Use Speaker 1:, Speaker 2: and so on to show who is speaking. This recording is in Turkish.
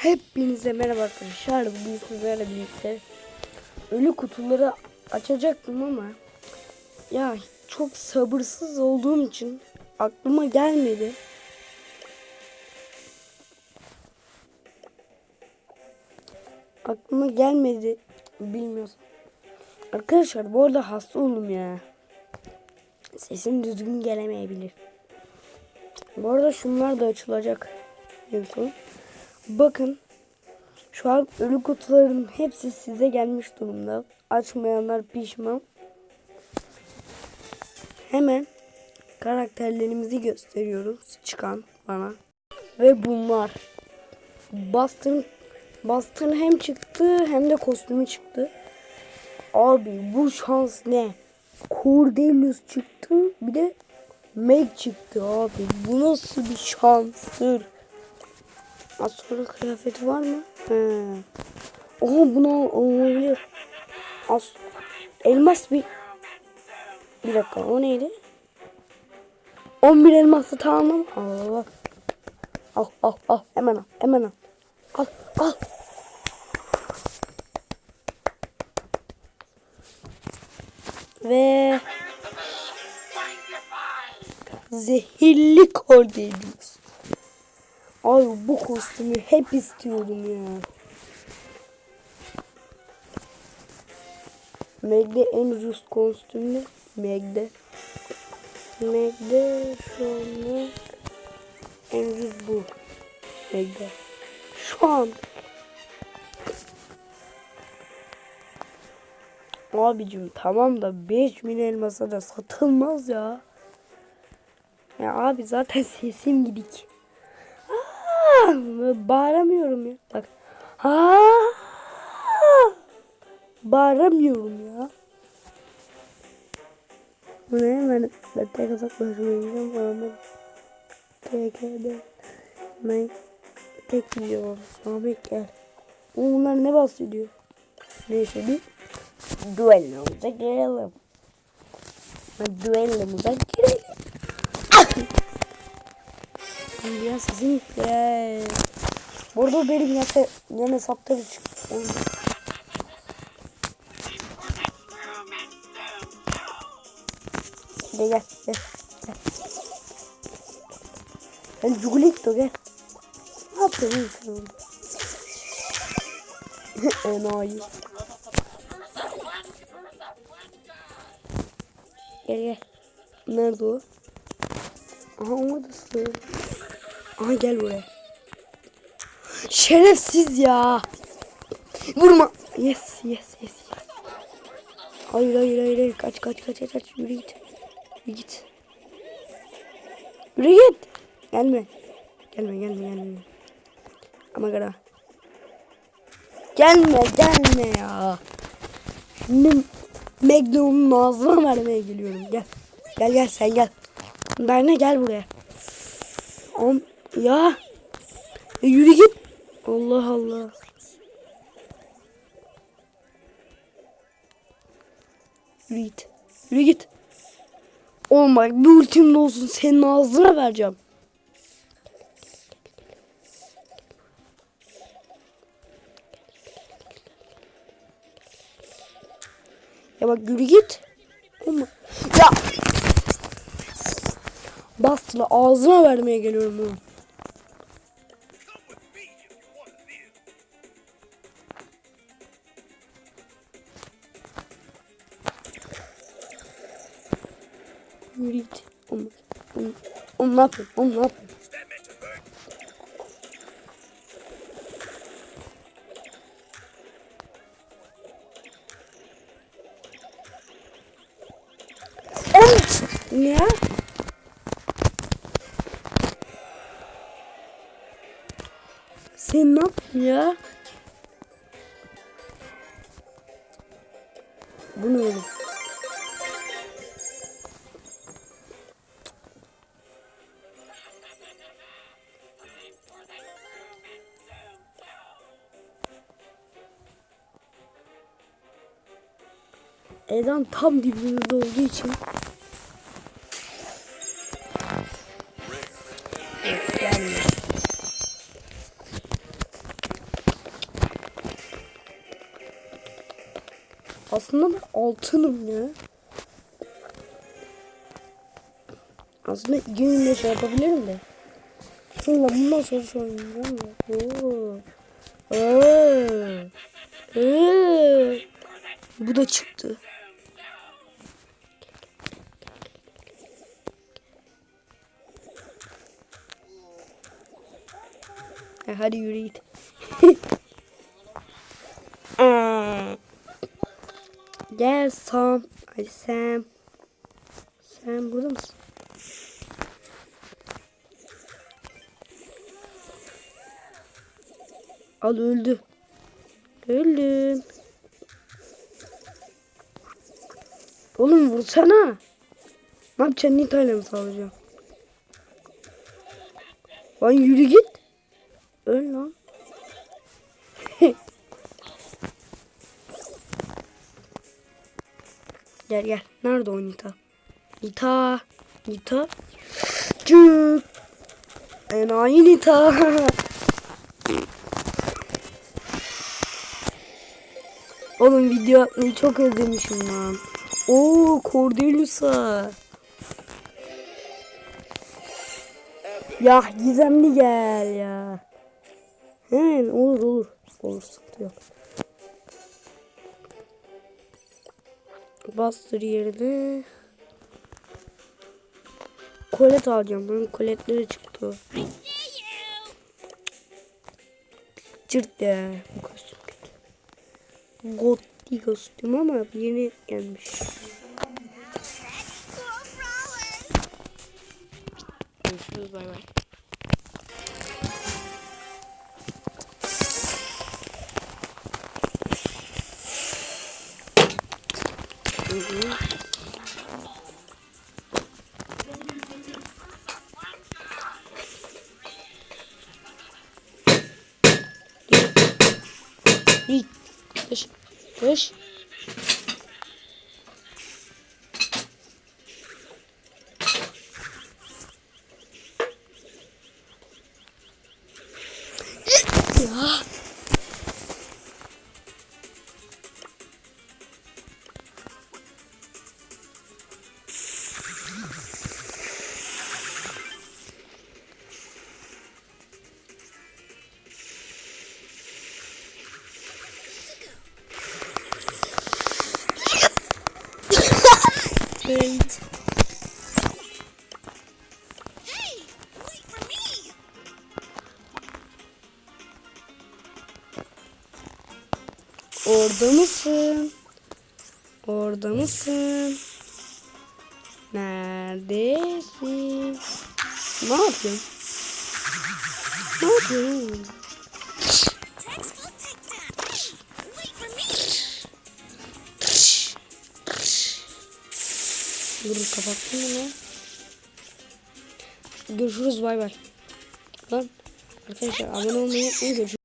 Speaker 1: Hepinize merhaba arkadaşlar. Bugün sizlerle birlikte ölü kutuları açacaktım ama ya çok sabırsız olduğum için aklıma gelmedi. Aklıma gelmedi. Bilmiyorum. Arkadaşlar bu arada hasta oldum ya. Sesim düzgün gelemeyebilir. Bu arada şunlar da açılacak en son. Bakın şu an ölü kutuların hepsi size gelmiş durumda. Açmayanlar pişman. Hemen karakterlerimizi gösteriyoruz çıkan bana. Ve bunlar. Bastın Bastın hem çıktı hem de kostümü çıktı. Abi bu şans ne? Cordelius çıktı bir de Meg çıktı abi. Bu nasıl bir şanstır? Az sonra kıyafeti var mı? He. Oha bunu olabilir. Az elmas bir bir dakika o neydi? 11 elması tamam. Al bak. Al al al hemen al hemen al. Al al. Ve zehirli Cordelius. Ay bu kostümü hep istiyorum ya. Meg'de en ucuz kostüm ne? Meg'de. Meg'de şu anda en ucuz bu. Meg'de. Şu an. Abicim tamam da 5000 elmasa da satılmaz ya. Ya abi zaten sesim gidik. Bağıramıyorum ya. Bak. Aa, bağıramıyorum ya. Bu ne? Ben, ben tek uzaklaşmayacağım ama TK'de ben tek gidiyorum. Ahmet gel. Onlar ne bahsediyor? Neyse bir duellomuza girelim. Duellomuza girelim. Ya sizin ya. Burada benim yine yine saptırı çıktı. Gel gel gel. Ben Jugulito gel. Ne yapıyorsun sen orada? Enayi. Gel gel. Nerede o? Aha oradasın. Aha gel buraya. Şerefsiz ya. Vurma. Yes yes yes. Hayır hayır hayır. hayır. Kaç kaç kaç kaç. kaç. Yürü git. Yürü git. Yürü git. Gelme. Gelme gelme gelme. Ama gara. Gelme gelme ya. Şimdi Magnum'un ağzına vermeye geliyorum. Gel. Gel gel sen gel. Berne gel buraya. Om ya. E, yürü git. Allah Allah. Yürü git. Yürü git. Olma bir ultim de olsun senin ağzına vereceğim. Ya bak yürü git. Olma. Ya. Bastıla ağzına vermeye geliyorum oğlum. Yürü git. Oğlum, oğlum, oğlum ne yapıyorsun? Oğlum ne yapıyorsun? Oğlum ya. Sen ne yapıyorsun ya? Bu ne tam dibimizde olduğu için Aslında ben altınım ya. Aslında iki günde şey yapabilirim de. Sonra bundan sonra şu oynayacağım ya. Oo. Oo. Bu da çıktı. E, hadi yürü git. Gel Sam. Ay Sam. Sam burada mısın? Al öldü. Öldün. Oğlum vursana. Ne yapacaksın? Nita'yla mı savaşacaksın? Lan yürü git. Öl lan. Gel gel. Nerede o Nita? Nita. Nita. Cık. Enayi Nita. Oğlum video atmayı çok özlemişim lan. Oo Cordelius'a. Ya gizemli gel ya. He olur olur. Olur sıkıntı yok. Bastır yerine. Kolet alacağım. Benim koletleri çıktı. Cırt ya. Bu kostüm kötü. Gotti kostüm ama yeni gelmiş. Görüşürüz bay bay. Hı hı. Git. Dış. Dış. Ya. Orada mısın? Orada mısın? Neredesin? Ne yapıyorsun? Ne yapıyorsun? Dur kapattın mı lan? Görüşürüz bay bay. Lan arkadaşlar abone olmayı unutmayın.